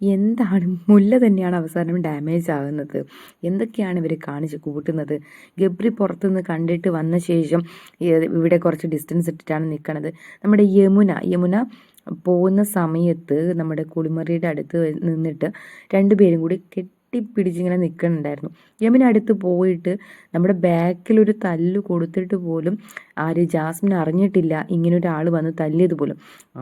എന്താണ്? മുല്ല തന്നെയാണ് അവസാനം ഡാമേജ് ആകുന്നത്. എന്തൊക്കെയാണ് ഇവർ കാണിച്ച് കൂട്ടുന്നത്? ഗബ്രി പുറത്തുനിന്ന് കണ്ടിട്ട് വന്ന ശേഷം ഇവിടെ കുറച്ച് ഡിസ്റ്റൻസ് ഇട്ടിട്ടാണ് നിൽക്കുന്നത് നമ്മുടെ യമുന യമുന പോകുന്ന സമയത്ത് നമ്മുടെ കുളിമറിയുടെ അടുത്ത് നിന്നിട്ട് രണ്ടുപേരും കൂടി കെട്ടിപ്പിടിച്ചിങ്ങനെ നിൽക്കുന്നുണ്ടായിരുന്നു യമിൻ അടുത്ത് പോയിട്ട് നമ്മുടെ ബാക്കിൽ ഒരു തല്ല് കൊടുത്തിട്ട് പോലും ആര് ജാസ്മിൻ അറിഞ്ഞിട്ടില്ല. ഇങ്ങനെ ഒരാൾ വന്ന് തല്ലിയത് പോലും.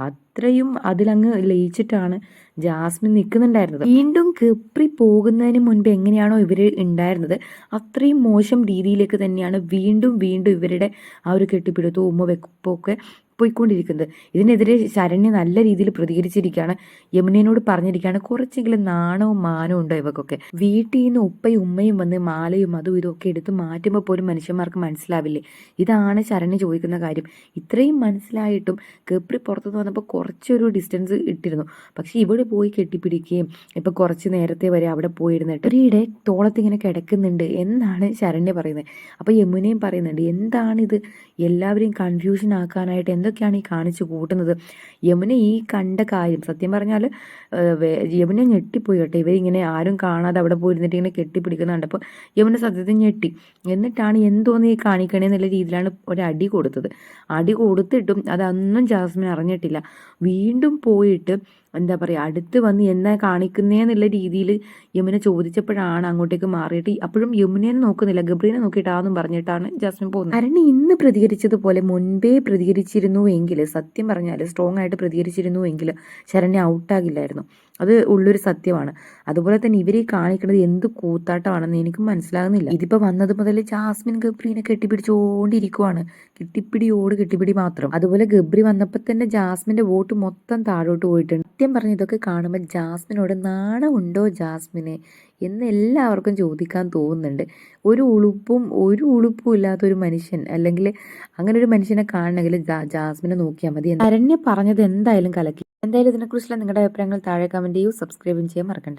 അത്രയും അതിലങ്ങ് ലയിച്ചിട്ടാണ് ജാസ്മിൻ നിൽക്കുന്നുണ്ടായിരുന്നത് വീണ്ടും കെപ്രി പോകുന്നതിന് മുൻപ് എങ്ങനെയാണോ ഇവർ ഉണ്ടായിരുന്നത് അത്രയും മോശം രീതിയിലേക്ക് തന്നെയാണ് വീണ്ടും വീണ്ടും ഇവരുടെ ആ ഒരു കെട്ടിപ്പിടുത്തവും ഉമ്മ വെപ്പൊക്കെ പോയിക്കൊണ്ടിരിക്കുന്നത്. ഇതിനെതിരെ ശരണ്യ നല്ല രീതിയിൽ പ്രതികരിച്ചിരിക്കുകയാണ്. യമുനയോട് പറഞ്ഞിരിക്കുകയാണ് കുറച്ചെങ്കിലും നാണവും മാനവും ഉണ്ടോ ഇവക്കൊക്കെ? വീട്ടിൽ നിന്ന് ഉപ്പയും ഉമ്മയും വന്ന് മാലയും അതും ഇതൊക്കെ എടുത്ത് മാറ്റുമ്പോൾ പോലും മനുഷ്യന്മാർക്ക് മനസ്സിലാവില്ലേ? ഇതാണ് ശരണ്യ ചോദിക്കുന്ന കാര്യം. ഇത്രയും മനസ്സിലായിട്ടും കെപ്രി പുറത്തുനിന്ന് വന്നപ്പോൾ കുറച്ചൊരു ഡിസ്റ്റൻസ് ഇട്ടിരുന്നു. പക്ഷെ ഇവിടെ പോയി കെട്ടിപ്പിടിക്കുകയും ഇപ്പം കുറച്ച് നേരത്തെ വരെ അവിടെ പോയിരുന്നിട്ട് ഇവരുടെ തോളത്തിങ്ങനെ കിടക്കുന്നുണ്ട് എന്നാണ് ശരണ്യ പറയുന്നത്. അപ്പോൾ യമുനയും പറയുന്നുണ്ട് എന്താണിത്? എല്ലാവരെയും കൺഫ്യൂഷൻ ആക്കാനായിട്ട് എന്തൊക്കെയാണ് ഈ കാണിച്ചു കൂട്ടുന്നത്? യമുന ഈ കണ്ട കാര്യം സത്യം പറഞ്ഞാൽ യമുന ഞെട്ടിപ്പോയി കേട്ടോ. ഇവരിങ്ങനെ ആരും കാണാതെ അവിടെ പോയിരുന്നിട്ട് ഇങ്ങനെ കെട്ടിപ്പിടിക്കുന്ന കണ്ടപ്പോൾ യമുന സത്യത്തിൽ ഞെട്ടി. എന്നിട്ടാണ് എന്തോന്ന് ഈ കാണിക്കണേ എന്നുള്ള രീതിയിലാണ് ഒരു അടി കൊടുത്തത്. അടി കൊടുത്തിട്ടും അതൊന്നും ജാസ്മിൻ അറിഞ്ഞിട്ടില്ല. വീണ്ടും പോയിട്ട് എന്താ പറയുക അടുത്ത് വന്ന് എന്നാ കാണിക്കുന്നേന്നുള്ള രീതിയിൽ യമുന ചോദിച്ചപ്പോഴാണ് അങ്ങോട്ടേക്ക് മാറിയിട്ട് അപ്പോഴും യമുനയെ നോക്കുന്നില്ല ഗബ്രീനെ നോക്കിയിട്ടാന്നും പറഞ്ഞിട്ടാണ് ജാസ്മിൻ പോകുന്നത്. അരണ് ഇന്ന് പ്രതികരിച്ചതുപോലെ മുൻപേ പ്രതികരിച്ചിരുന്നു എങ്കിൽ സത്യം പറഞ്ഞാൽ സ്ട്രോങ് ആയിട്ട് പ്രതികരിച്ചിരുന്നു എങ്കിൽ ശരണ്യ ഔട്ടാകില്ലായിരുന്നു അത് ഉള്ളൊരു സത്യമാണ്. അതുപോലെ തന്നെ ഇവരെ കാണിക്കുന്നത് എന്ത് കൂത്താട്ടമാണെന്ന് എനിക്ക് മനസ്സിലാകുന്നില്ല. ഇതിപ്പോൾ വന്നത് മുതൽ ജാസ്മിൻ ഗബ്രീനെ കെട്ടിപ്പിടിച്ചുകൊണ്ടിരിക്കുവാണ് കെട്ടിപ്പിടിയോട് കെട്ടിപ്പിടി മാത്രം. അതുപോലെ ഗബ്രി വന്നപ്പോൾ തന്നെ ജാസ്മിന്റെ വോട്ട് മൊത്തം താഴോട്ട് പോയിട്ടുണ്ട്. സത്യം പറഞ്ഞ് ഇതൊക്കെ കാണുമ്പോൾ ജാസ്മിനോട് നാണമുണ്ടോ ജാസ്മിനെ എന്ന് എല്ലാവർക്കും ചോദിക്കാൻ തോന്നുന്നുണ്ട്. ഒരു ഉളുപ്പും ഒരു ഉളുപ്പും ഇല്ലാത്തൊരു മനുഷ്യൻ അല്ലെങ്കിൽ അങ്ങനെ ഒരു മനുഷ്യനെ കാണണമെങ്കിൽ ജാസ്മിനെ നോക്കിയാൽ മതി അരണ്യ പറഞ്ഞത് എന്തായാലും കലക്കി. എന്തായാലും ഇതിനെക്കുറിച്ചുള്ള നിങ്ങളുടെ അഭിപ്രായങ്ങൾ താഴെ കമന്റ് ചെയ്യൂ. സബ്സ്ക്രൈബും ചെയ്യാൻ മറക്കണ്ട.